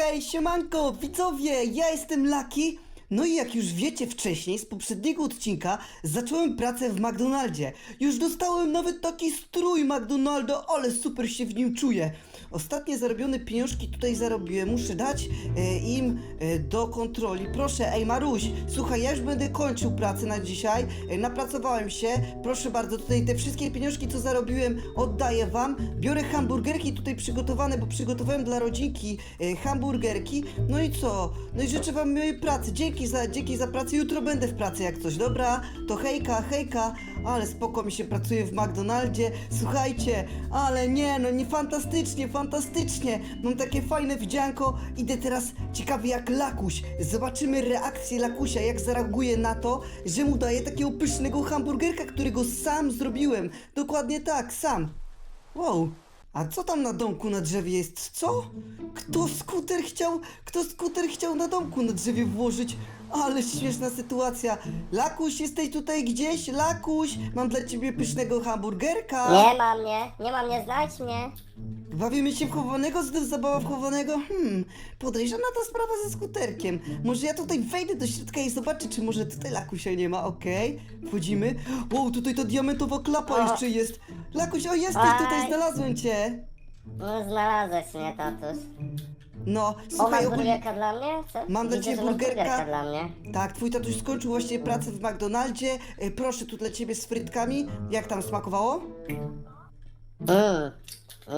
hej, siemanko, widzowie, ja jestem Laki. No i jak już wiecie wcześniej, z poprzedniego odcinka zacząłem pracę w McDonaldzie. Już dostałem nawet taki strój McDonalda, ale super się w nim czuję. Ostatnie zarobione pieniążki tutaj zarobiłem, muszę dać e, im e, do kontroli. Proszę, ej Maruś, słuchaj, ja już będę kończył pracę na dzisiaj, e, napracowałem się, proszę bardzo, tutaj te wszystkie pieniążki, co zarobiłem, oddaję wam. Biorę hamburgerki tutaj przygotowane, bo przygotowałem dla rodzinki e, hamburgerki. No i co? No i życzę wam miłej pracy, dzięki za, dzięki za pracę, jutro będę w pracy jak coś, dobra? To hejka, hejka, ale spoko mi się pracuje w McDonaldzie, słuchajcie, ale nie, no nie fantastycznie, fantastycznie, mam takie fajne widzianko, idę teraz ciekawy jak Lakuś, zobaczymy reakcję Lakusia, jak zareaguje na to, że mu daję takiego pysznego hamburgerka, którego sam zrobiłem, dokładnie tak, sam. Wow, a co tam na domku na drzewie jest? Co? Kto skuter chciał, kto skuter chciał na domku na drzewie włożyć? Ale śmieszna sytuacja. Lakuś, jesteś tutaj gdzieś? Lakuś, mam dla ciebie pysznego hamburgerka. Nie ma mnie, nie ma mnie, znajdź mnie. Bawimy się w chowanego, z zabawa w chowanego? Hmm, podejrzana ta sprawa ze skuterkiem. Może ja tutaj wejdę do środka i zobaczę, czy może tutaj Lakusia nie ma, okej? Wchodzimy. Wow, tutaj ta diamentowa klapa O. jeszcze jest. Lakuś, o jesteś tutaj, Aj. znalazłem cię. No, znalazłeś mnie, tatuś. No, O, słuchaj, masz ogólnie... burgerka dla mnie? Co? Mam dla Widzę, ciebie że masz burgerka. dla mnie. Tak, twój tatuś skończył właśnie pracę w McDonaldzie. E, Proszę, tu dla ciebie z frytkami. Jak tam smakowało? Mmm,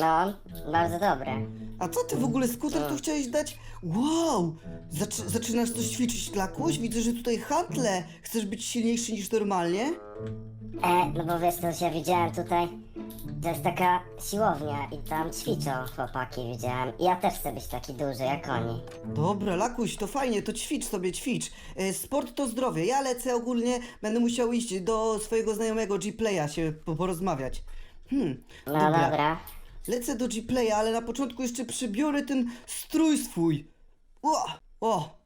no, bardzo dobre. A co ty w ogóle skuter tu chciałeś dać? Wow! Zaczy zaczynasz coś ćwiczyć, Lakuś? Widzę, że tutaj handle. Chcesz być silniejszy niż normalnie? E, no bo wiesz co, ja widziałem tutaj, to jest taka siłownia i tam ćwiczą chłopaki, widziałem. I ja też chcę być taki duży jak oni. Dobra, Lakuś, to fajnie, to ćwicz sobie, ćwicz. E, Sport to zdrowie. Ja lecę ogólnie, będę musiał iść do swojego znajomego G-Playa się po porozmawiać. Hmm, No dobra. Lecę do G-Playa, ale na początku jeszcze przybiorę ten strój swój. O! O!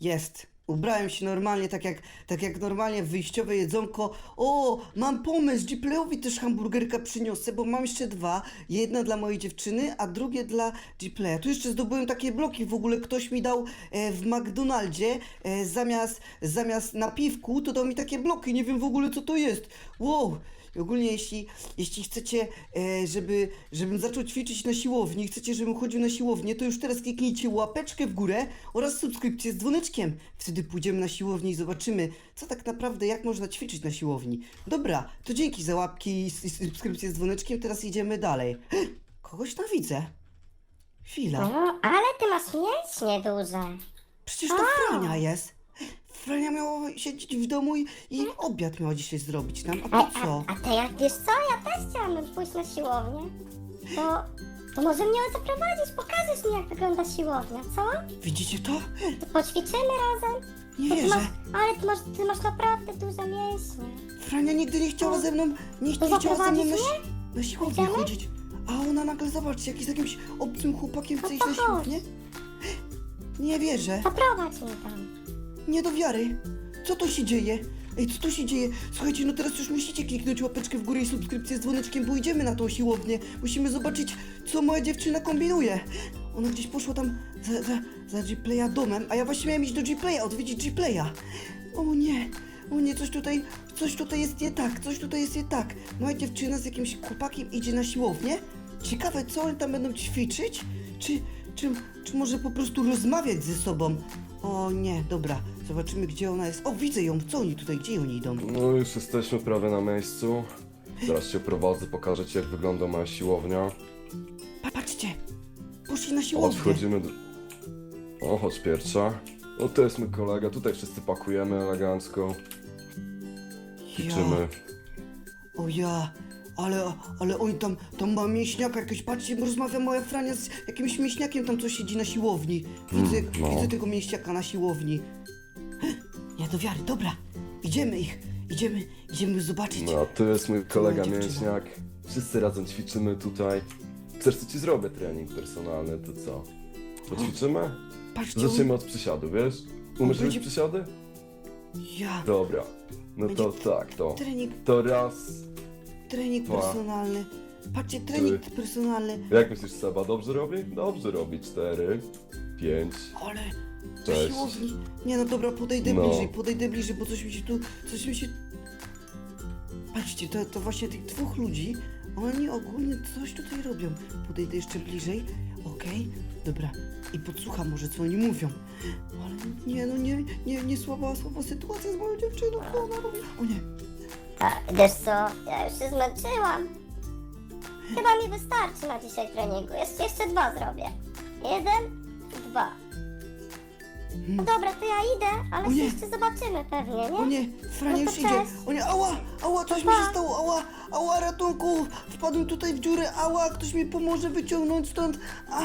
Jest. Ubrałem się normalnie, tak jak, tak jak normalnie wyjściowe jedzonko. O! Mam pomysł! G-Playowi też hamburgerka przyniosę, bo mam jeszcze dwa. Jedna dla mojej dziewczyny, a drugie dla G-Playa. Tu jeszcze zdobyłem takie bloki. W ogóle ktoś mi dał e, w McDonaldzie e, zamiast, zamiast napiwku, to dał mi takie bloki. Nie wiem w ogóle co to jest. Wow! I ogólnie jeśli, jeśli chcecie, e, żeby, żebym zaczął ćwiczyć na siłowni, chcecie, żebym chodził na siłownię, to już teraz kliknijcie łapeczkę w górę oraz subskrypcję z dzwoneczkiem. Wtedy pójdziemy na siłownię i zobaczymy, co tak naprawdę, jak można ćwiczyć na siłowni. Dobra, to dzięki za łapki i subskrypcję z dzwoneczkiem, teraz idziemy dalej. Kogoś tam widzę. Chwila. No, ale ty masz mięśnie duże. Przecież to Frania jest. Frania miała siedzieć w domu i, i obiad miała dzisiaj zrobić nam, a E, to a, co? a to jak wiesz co, ja też chciałabym pójść na siłownię. To, to może mnie zaprowadzisz, pokażesz mi jak wygląda siłownia, co? Widzicie to? To poćwiczymy razem. Nie Bo ty wierzę. masz, ale ty masz, ty masz naprawdę duże mięśnie. Frania nigdy nie chciała ze mną, nie, To nie chciała ze mną na, zaprowadzisz si- na siłownię Idziemy? chodzić. A ona nagle, zobaczcie, jakiś z jakimś obcym chłopakiem chce iść to na chodź. siłownię. Nie wierzę, Zaprowadź mnie tam. Nie do wiary. Co to się dzieje? Ej, co to się dzieje? Słuchajcie, no teraz już musicie kliknąć łapeczkę w górę i subskrypcję z dzwoneczkiem, bo idziemy na tą siłownię. Musimy zobaczyć, co moja dziewczyna kombinuje. Ona gdzieś poszła tam za, za, za G-Playa domem, a ja właśnie miałem iść do G-Playa, odwiedzić G-Playa. O nie, o nie, coś tutaj, coś tutaj jest nie tak, coś tutaj jest nie tak. Moja dziewczyna z jakimś chłopakiem idzie na siłownię. Ciekawe, co oni tam będą ćwiczyć? Czy, czy, czy może po prostu rozmawiać ze sobą? O nie, dobra, zobaczymy gdzie ona jest. O, widzę ją, co oni tutaj, gdzie oni idą? No już jesteśmy prawie na miejscu. Zaraz cię prowadzę, pokażę ci jak wygląda moja siłownia. Pa, patrzcie, poszli na Chodź, siłownię. wchodzimy do... O, chodź pierwsza. O, to jest mój kolega, tutaj wszyscy pakujemy elegancko. Ćwiczymy. O ja, ale, ale oni tam, tam ma mięśniaka jakiegoś, patrzcie, rozmawia moja Frania z jakimś mięśniakiem tam, co siedzi na siłowni. Widzę, Mm, no. widzę tego mięśniaka na siłowni. Nie do wiary, dobra, idziemy ich, idziemy, idziemy zobaczyć. No, tu jest mój kolega dziewczyna. mięśniak. Wszyscy razem ćwiczymy tutaj. Chcesz, co ci zrobię trening personalny, to co? Poćwiczymy? Patrzcie, on, Zaczniemy od przysiadu, wiesz? Umiesz będzie- robić przysiady? ja, Dobra. No to Będzie tak, to. trening, To raz. Trening personalny. Patrzcie, trening Trzy. personalny. Jak myślisz, Seba, dobrze robi? Dobrze robi. Cztery, pięć. Ale... Cześć. Siłowni. Nie no dobra, podejdę No. bliżej, podejdę bliżej, bo coś mi się tu, coś mi się... Patrzcie, to, to właśnie tych dwóch ludzi, oni ogólnie coś tutaj robią. Podejdę jeszcze bliżej, okej, dobra. I podsłucham może, co oni mówią. Ale nie, no nie, nie, nie słaba, słaba sytuacja z moją dziewczyną, co ona robi? O nie, A wiesz co, ja już się zmęczyłam. Chyba mi wystarczy na dzisiaj treningu. Jeszcze, jeszcze dwa zrobię. Jeden, dwa. No dobra, to ja idę, ale O się nie. jeszcze zobaczymy pewnie, nie? o nie, Frania No to już idzie. cześć. O nie, ała, ała, coś mi Pa. się stało, ała, ała, ratunku. Wpadłem tutaj w dziurę, ała, ktoś mi pomoże wyciągnąć stąd. A,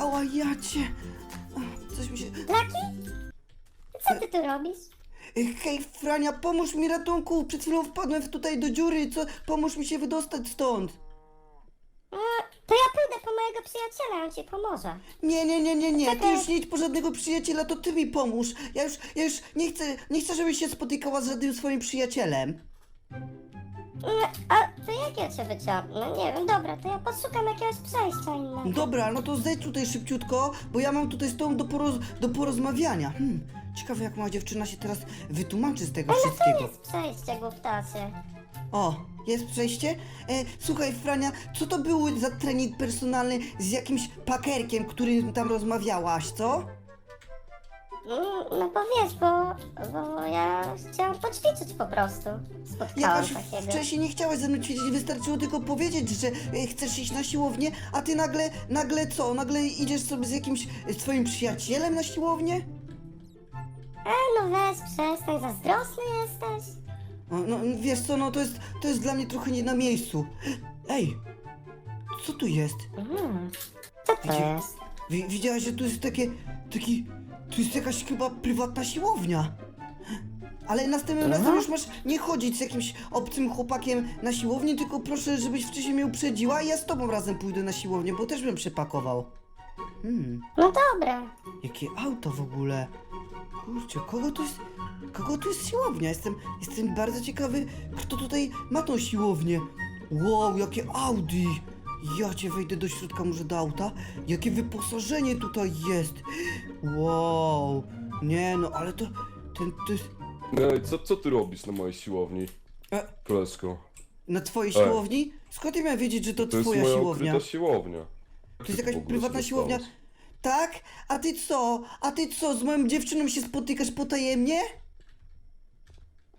ała, jacie. A, Coś mi się... Laki? Co ty tu robisz? Hej, Frania, pomóż mi ratunku! Przed chwilą wpadłem tutaj do dziury, co? Pomóż mi się wydostać stąd! To ja pójdę po mojego przyjaciela, on ci pomoże. Nie, nie, nie, nie, nie, ty Czekaj. już nie idź po żadnego przyjaciela, to ty mi pomóż! Ja już, ja już nie chcę, nie chcę, żebyś się spotykała z żadnym swoim przyjacielem! No, a to jak ja cię wyciągnę? No nie wiem, dobra, to ja poszukam jakiegoś przejścia innego. Dobra, no to zejdź tutaj szybciutko, bo ja mam tutaj z tobą do, poroz, do porozmawiania. Hmm, ciekawe jak moja dziewczyna się teraz wytłumaczy z tego To wszystkiego. jest przejście, głuptasie. O, jest przejście? E, słuchaj, Frania, co to był za trening personalny z jakimś pakerkiem, którym tam rozmawiałaś, co? No, no bo wiesz, bo, bo ja chciałam poćwiczyć po prostu. Spotkałam Jakoś takiego. wcześniej nie chciałaś ze mną ćwiczyć, wystarczyło tylko powiedzieć, że e, chcesz iść na siłownię, a ty nagle, nagle co? Nagle idziesz sobie z jakimś e, swoim przyjacielem na siłownię? E, no weź, przestań, zazdrosny jesteś. No, no wiesz co, no to jest, to jest dla mnie trochę nie na miejscu. Ej, co tu jest? Mm. Co to jest? Wi- widziałaś, że tu jest takie, taki, tu jest jakaś chyba prywatna siłownia. Ale następnym Mhm. razem już masz nie chodzić z jakimś obcym chłopakiem na siłownię, tylko proszę, żebyś wcześniej mnie uprzedziła i ja z tobą razem pójdę na siłownię, bo też bym przepakował. Hmm, No dobra. jakie auto w ogóle. Kurczę, kogo tu jest, kogo tu jest siłownia? Jestem, jestem bardzo ciekawy, kto tutaj ma tą siłownię. Wow, jakie Audi! Ja cię wejdę do środka może do auta. Jakie wyposażenie tutaj jest! Wow! Nie no, ale to, ten, to jest... Ej, co, co ty robisz na mojej siłowni, E, koleżko? na twojej siłowni? Skąd ja miałem wiedzieć, że to, To jest twoja moja siłownia? ukryta siłownia. To jest jakaś prywatna siłownia? Tak? A ty co? A ty co, z moją dziewczyną się spotykasz potajemnie?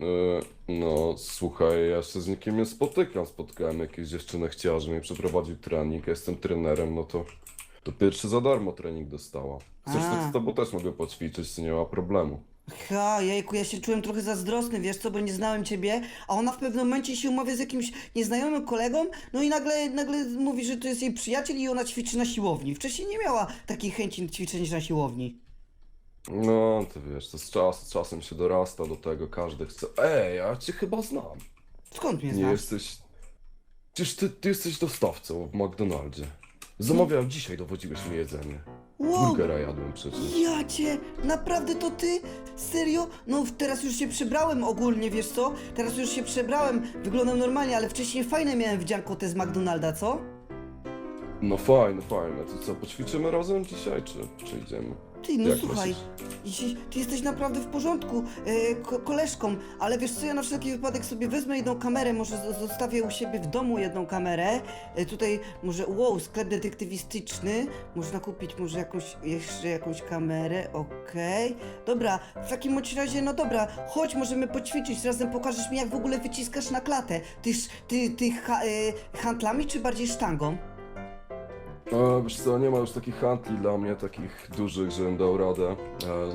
E, no, słuchaj, ja się z nikim nie spotykam. Spotkałem jakieś dziewczynę, chciała, żeby mi przeprowadził trening. Ja jestem trenerem, no to, to pierwszy za darmo trening dostała. Chcesz, A. to z tobą też mogę poćwiczyć, to nie ma problemu. Ha, jejku, ja się czułem trochę zazdrosny, wiesz co, bo nie znałem ciebie, a ona w pewnym momencie się umawia z jakimś nieznajomym kolegą, no i nagle, nagle mówi, że to jest jej przyjaciel i ona ćwiczy na siłowni. Wcześniej nie miała takiej chęci ćwiczenia na siłowni. No, ty wiesz, to z, czas, z czasem się dorasta do tego, każdy chce. Ej, ja cię chyba znam. Skąd mnie Nie znasz? jesteś. Przecież ty, ty jesteś dostawcą w McDonaldzie. Zamawiałem dzisiaj, dowodziłeś mi jedzenie. Wow, Burgera jadłem przecież. ja cię, naprawdę to ty? Serio? No teraz już się przebrałem ogólnie, wiesz co? Teraz już się przebrałem, wyglądam normalnie, ale wcześniej fajne miałem wdzianko te z McDonalda, co? No fajne, fajne. To co, poćwiczymy razem dzisiaj, czy, czy idziemy? Ty, no Jak słuchaj, jeśli- ty jesteś naprawdę w porządku, e, ko koleżką, ale wiesz co, ja na wszelki wypadek sobie wezmę jedną kamerę, może zostawię u siebie w domu jedną kamerę, e, tutaj może, wow, sklep detektywistyczny, można kupić może jakąś, jeszcze jakąś kamerę, okej, dobra, w takim bądź razie, no dobra, chodź, możemy poćwiczyć, razem pokażesz mi jak w ogóle wyciskasz na klatę, ty, ty ha, e, handlami czy bardziej sztangą? E, wiesz co, nie ma już takich handli dla mnie, takich dużych, żebym dał radę. E,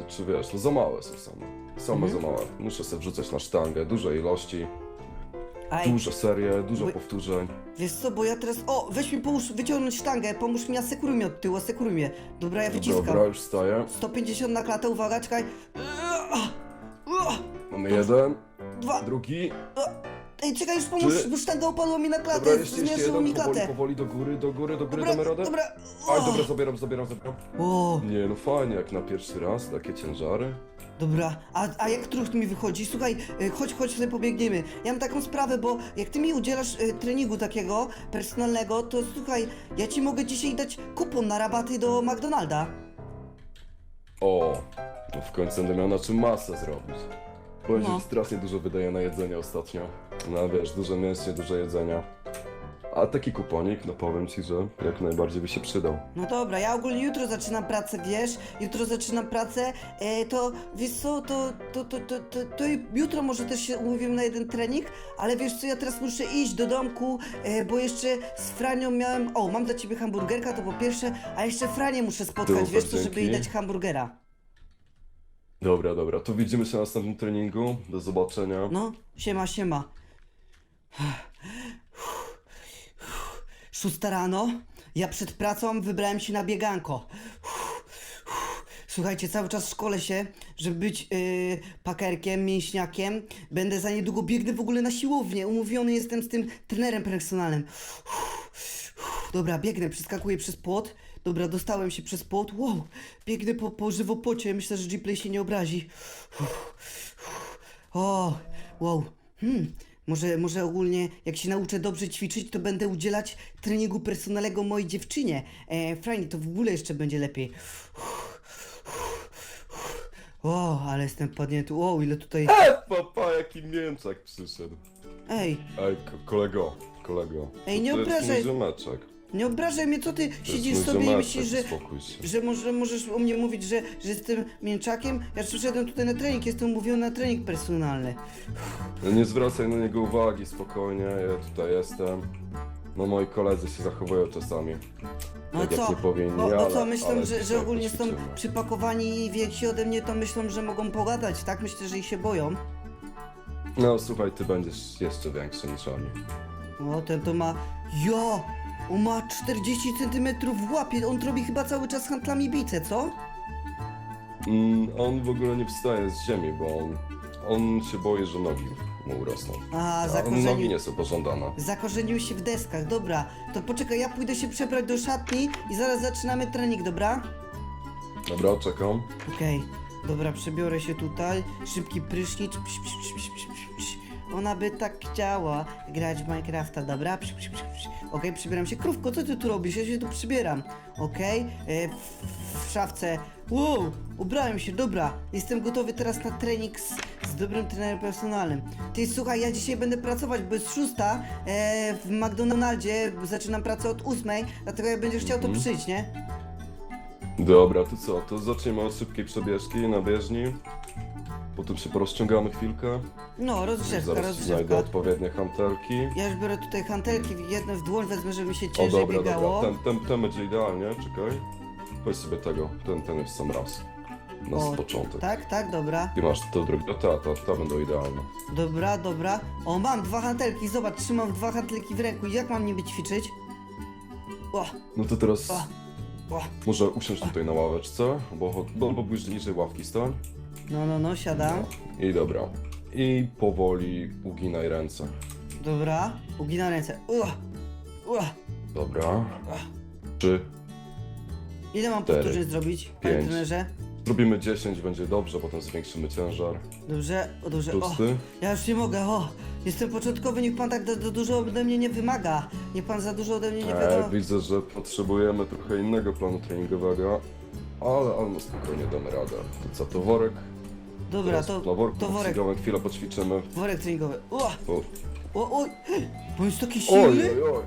czy wiesz, no za małe są same. Same Mhm. za małe. Muszę sobie wrzucać na sztangę, duże ilości, Aj, duże serie, dużo powtórzeń. Wiesz co, bo ja teraz. O, weź mi pomóż wyciągnąć sztangę, pomóż mi, asekuruj mnie od tyłu, asekuruj mnie. Dobra, ja wyciskam. Dobra, już staję. 150 na klatę, uwaga, czekaj. Mamy jeden, Dwa. drugi. Ej, czekaj, już pomóż, Trzy. bo sztanga upadła mi na Dobra, klatę, jeszcze, jeszcze zmierzyło mi powoli, klatę. powoli do góry, do góry, do góry, Dobra, damy radę? dobra. Aj, dobra, zabieram, zabieram, zabieram. O, Nie, no fajnie, jak na pierwszy raz, takie ciężary. dobra, a, a jak trucht mi wychodzi? Słuchaj, y, chodź, chodź, sobie pobiegniemy. Ja mam taką sprawę, bo jak ty mi udzielasz y, treningu takiego personalnego, to słuchaj, ja ci mogę dzisiaj dać kupon na rabaty do McDonalda. O, no w końcu będę miał na czym masę zrobić. Powiem ci, No. strasznie dużo wydaję na jedzenie ostatnio. No wiesz, dużo mięśnie, dużo jedzenia. A taki kuponik, no powiem ci, że jak najbardziej by się przydał. No dobra, ja ogólnie jutro zaczynam pracę, wiesz? Jutro zaczynam pracę, e, to wiesz co, to, to, to, to, to, to jutro może też się umówimy na jeden trening, ale wiesz co, ja teraz muszę iść do domku, e, bo jeszcze z Franią miałem, o, mam dla ciebie hamburgerka, to po pierwsze, a jeszcze Franię muszę spotkać, Super, wiesz co, żeby jej dzięki. dać hamburgera. Dobra, dobra, to widzimy się na następnym treningu. Do zobaczenia. No, siema, siema. Szósta rano, ja przed pracą wybrałem się na bieganko. Słuchajcie, cały czas szkolę się, żeby być yy, pakerkiem, mięśniakiem. Będę za niedługo biegnę w ogóle na siłownię. Umówiony jestem z tym trenerem personalnym. Dobra, biegnę, przeskakuję przez płot. Dobra, dostałem się przez płot. Wow, biegnę po, po żywopocie. Myślę, że Gplay się nie obrazi. O, wow. Hmm. Może, może ogólnie, jak się nauczę dobrze ćwiczyć, to będę udzielać treningu personalnego mojej dziewczynie. E, fajnie, to w ogóle jeszcze będzie lepiej. O, ale jestem padnięty. O, ile tutaj... E, papa, jaki mięczak przyszedł. Ej, Ej, ko- kolego, kolego. Ej, nie to jest obrażaj. mój ziomeczek. Nie obrażaj mnie, co ty siedzisz mój sobie i ziomeczek, myślisz, że... Uspokój się. Że może, możesz o mnie mówić, że, że jestem mięczakiem? Ja przyszedłem tutaj na trening, jestem umówiony na trening personalny. No nie zwracaj na niego uwagi, spokojnie, ja tutaj jestem. No moi koledzy się zachowują czasami. No tak co? jak nie powinni, bo ale, co, myślą, ale że, że dzisiaj ogólnie są poćwiczymy. przypakowani i więksi ode mnie, to myślą, że mogą pogadać, tak? Myślę, że ich się boją. No słuchaj, ty będziesz jeszcze większy niż oni. O, ten to ma... Jo! On ma 40 cm w łapie, on robi chyba cały czas handlami bice, co? Mm, on w ogóle nie wstaje z ziemi, bo on, on się boi, że nogi mu urosną. A, A nogi zakorzenił, nie są pożądane. zakorzenił się w deskach, dobra. To poczekaj, ja pójdę się przebrać do szatni i zaraz zaczynamy trening, dobra? Dobra, czekam. Okej, dobra, przebiorę się tutaj. Szybki prysznic. Psz, psz, psz, psz, psz. Ona by tak chciała grać w Minecrafta, dobra? Psz, psz, psz, psz. Okej, przybieram się. Krówko, co ty tu robisz? Ja się tu przybieram. Okej, e, w, w szafce. Wow, ubrałem się, dobra. Jestem gotowy teraz na trening z, z dobrym trenerem personalnym. Ty, słuchaj, ja dzisiaj będę pracować, bo jest szósta e, w McDonaldzie. Zaczynam pracę od ósmej, dlatego jak będziesz chciał, to Mhm. przyjdź, nie? Dobra, to co? To zacznijmy od szybkiej przebieżki na bieżni. Potem się porozciągamy chwilkę. No, rozgrzewka, Zaraz znajdę rozgrzewka. odpowiednie hantelki. Ja już biorę tutaj hantelki, jedne w dłoń wezmę, żeby mi się O ciężej dobra, biegało. dobra, ten, ten, ten będzie idealnie, czekaj. Weź sobie tego, ten, ten jest sam raz. Na O, początek. Tak, tak, dobra. I masz to drugie, ta, ta, ta będą idealne. Dobra, dobra. O, mam dwa hantelki, zobacz, trzymam dwa hantelki w ręku. Jak mam niby ćwiczyć? O, No to teraz o, o. może usiądź tutaj na ławeczce, bo, bo, bo bliżej ławki stań. No, no, no, siadam. I dobra. I powoli uginaj ręce. Dobra, uginam ręce. Ua, ua. Dobra. Trzy. Ile mam Cztery, powtórzeń zrobić, panie pięć. trenerze? Zrobimy 10, będzie dobrze, potem zwiększymy ciężar. Dobrze, o, dobrze. O, ja już nie mogę, o. Jestem początkowy, niech pan tak za za dużo ode mnie nie wymaga. Niech pan za dużo ode mnie nie E, wiadomo. widzę, że potrzebujemy trochę innego planu treningowego, ale, no spokojnie damy radę. To co, to worek? Dobra, Teraz to, na worku to worek, boksingowym chwilę poćwiczymy. worek treningowy. Ua, O, o, oj, bo jest taki silny. oj, oj.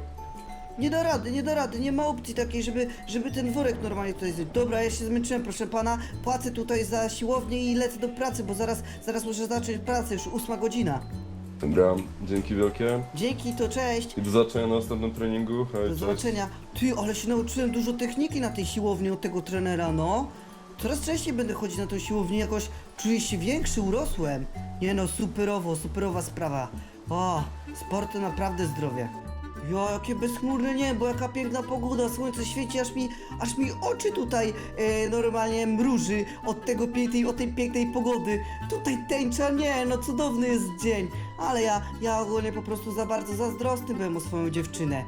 Nie da rady, nie da rady, nie ma opcji takiej, żeby, żeby ten worek normalnie tutaj zjeść. Dobra, ja się zmęczyłem, proszę pana. Płacę tutaj za siłownię i lecę do pracy, bo zaraz, zaraz muszę zacząć pracę, już ósma godzina. Dobra, dzięki wielkie. Dzięki, to cześć. I do zobaczenia na następnym treningu. Hej, Do cześć. zobaczenia. Ty, ale się nauczyłem dużo techniki na tej siłowni od tego trenera, no. Coraz częściej będę chodzić na tą siłownię, jakoś czuję się większy, urosłem. Nie no, superowo, superowa sprawa. O, sport to naprawdę zdrowie. Jo, jakie bezchmurne niebo, jaka piękna pogoda, słońce świeci, aż mi, aż mi oczy tutaj e, normalnie mruży od tego pięknej, od tej pięknej pogody. Tutaj tęcza, nie, no cudowny jest dzień. Ale ja, ja ogólnie po prostu za bardzo zazdrosny byłem o swoją dziewczynę.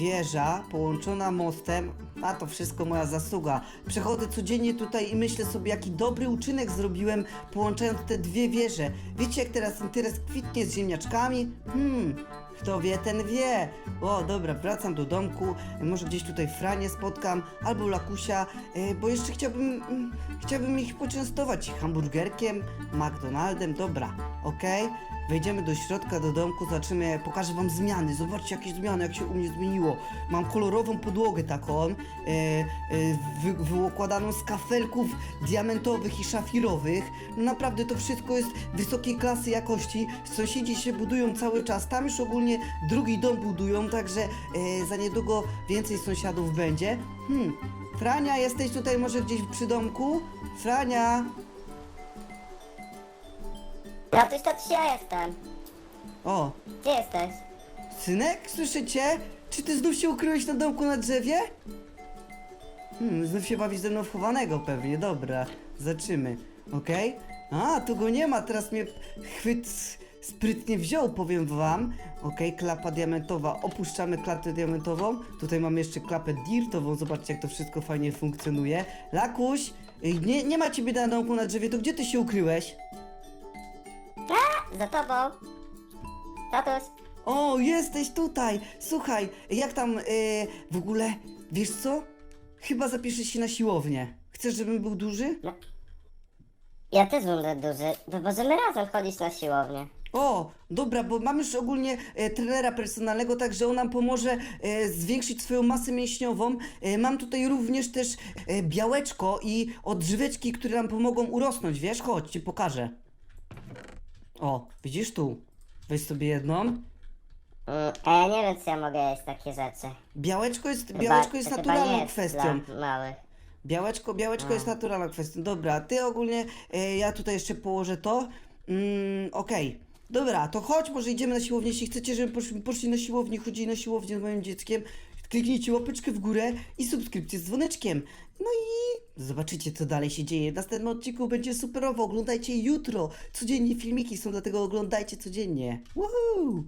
Wieża połączona mostem, a to wszystko moja zasługa. Przechodzę codziennie tutaj i myślę sobie, jaki dobry uczynek zrobiłem, połączając te dwie wieże. Wiecie, jak teraz interes kwitnie z ziemniaczkami? Hmm, Kto wie, ten wie. O, dobra, wracam do domku. Może gdzieś tutaj Franie spotkam, albo Lakusia, e, bo jeszcze chciałbym, mm, chciałbym ich poczęstować hamburgerkiem, McDonaldem. Dobra, okej. Wejdziemy do środka, do domku, zobaczymy, pokażę wam zmiany. Zobaczcie, jakie zmiany, jak się u mnie zmieniło. Mam kolorową podłogę taką, e, e, wy, wyokładaną z kafelków diamentowych i szafirowych. No naprawdę to wszystko jest wysokiej klasy jakości. Sąsiedzi się budują cały czas. Tam już ogólnie drugi dom budują, także e, za niedługo więcej sąsiadów będzie. Hmm, Frania, jesteś tutaj może gdzieś przy domku? Frania! Tatuś, tatuś, ja jestem. O, Gdzie jesteś? synek, słyszycie? Czy ty znów się ukryłeś na domku na drzewie? Hmm, znów się bawisz ze mną w chowanego pewnie, dobra, zaczymy, okej? A, tu go nie ma, teraz mnie chwyt sprytnie wziął, powiem wam. Okej, klapa diamentowa, opuszczamy klatę diamentową, tutaj mamy jeszcze klapę dirtową, zobaczcie jak to wszystko fajnie funkcjonuje. Lakuś, y, nie, nie ma ciebie na domku na drzewie, to gdzie ty się ukryłeś? Za tobą. Tatuś, O, jesteś tutaj! Słuchaj, jak tam e, w ogóle, wiesz co? Chyba zapiszę się na siłownię. Chcesz, żebym był duży? ja też będę duży. To możemy razem chodzić na siłownię. O, dobra, bo mam już ogólnie e, trenera personalnego, także on nam pomoże e, zwiększyć swoją masę mięśniową. E, mam tutaj również też e, białeczko i odżyweczki, które nam pomogą urosnąć, wiesz? Chodź, ci pokażę. O, widzisz tu? Weź sobie jedną. Mm, a ja nie wiem, czy ja mogę jeść takie rzeczy. Białeczko jest, Chyba- białeczko jest to chyba nie naturalną jest kwestią. Dla małych. Białeczko, jest naturalna kwestia. Dobra, ty ogólnie, e, ja tutaj jeszcze położę to. Mm, Okej. Dobra, to chodź, może idziemy na siłownię. Jeśli chcecie, żebym poszli, poszli na siłownię, chodzili na siłownię z moim dzieckiem, kliknijcie łapeczkę w górę i subskrypcję z dzwoneczkiem. No i zobaczycie, co dalej się dzieje. W następnym odcinku będzie superowo. Oglądajcie jutro. Codziennie filmiki są, dlatego oglądajcie codziennie. Woohoo!